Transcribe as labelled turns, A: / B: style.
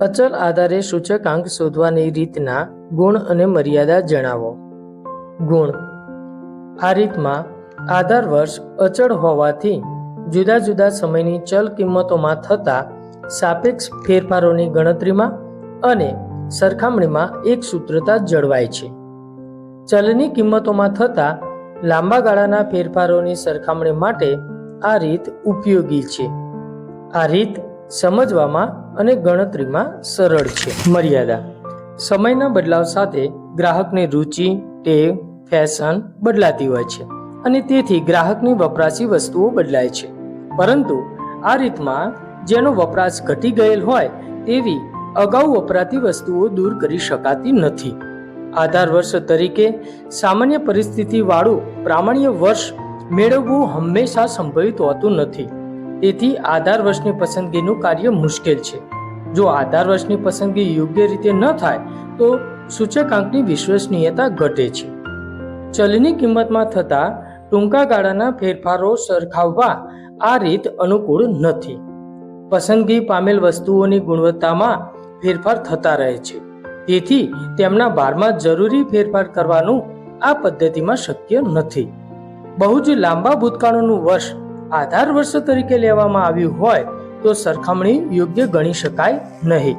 A: અચલ આધારે સૂચકાંક શોધવાની રીતના ગુણ અને મર્યાદા જણાવો. ગુણ. આ રીતમાં આધાર વર્ષ અચળ હોવાથી જુદા જુદા સમયની ચલ કિંમતોમાં થતા સાપેક્ષ ફેરફારોની ગણતરીમાં અને સરખામણીમાં એક સૂત્રતા જળવાય છે. ચલની કિંમતોમાં થતા લાંબા ગાળાના ફેરફારોની સરખામણી માટે આ રીત ઉપયોગી છે. આ રીત સમજવામાં અને ગણતરીમાં સરળ છે. મર્યાદા. સમયના બદલાવ સાથે ગ્રાહકની રુચિ, ટેવ, ફેશન બદલાતી હોય છે અને તેથી ગ્રાહકની વપરાશી વસ્તુઓ બદલાય છે. પરંતુ આ રીતમાં જેનો વપરાશ ઘટી ગયેલ હોય તેવી અગાઉ વપરાતી વસ્તુઓ દૂર કરી શકાતી નથી. આધાર વર્ષ તરીકે સામાન્ય પરિસ્થિતિવાળું પ્રામાણ્ય વર્ષ મેળવવું હંમેશા સંભવિત હોતું નથી. તેથી આધાર વર્ષની પસંદગીનું કાર્ય મુશ્કેલ છે. જો આધાર વર્ષની પસંદગી યોગ્ય રીતે ન થાય, તો સૂચકાંકની વિશ્વસનીયતા ઘટે છે. ચલની કિંમતમાં થતા ટૂંકા ગાળાના ફેરફારો સરખાવવા આ રીત અનુકૂળ નથી. પસંદગી પામેલ વસ્તુઓની ગુણવત્તામાં ફેરફાર થતા રહે છે. તેથી તેમના ભારમાં જરૂરી ફેરફાર કરવાનું આ પદ્ધતિમાં શક્ય નથી. બહુ જ લાંબા ભૂતકાળનું વર્ષ આધાર વર્ષ તરીકે લેવામાં આવ્યું હોય તો સરખામણી યોગ્ય ગણી શકાય નહીં.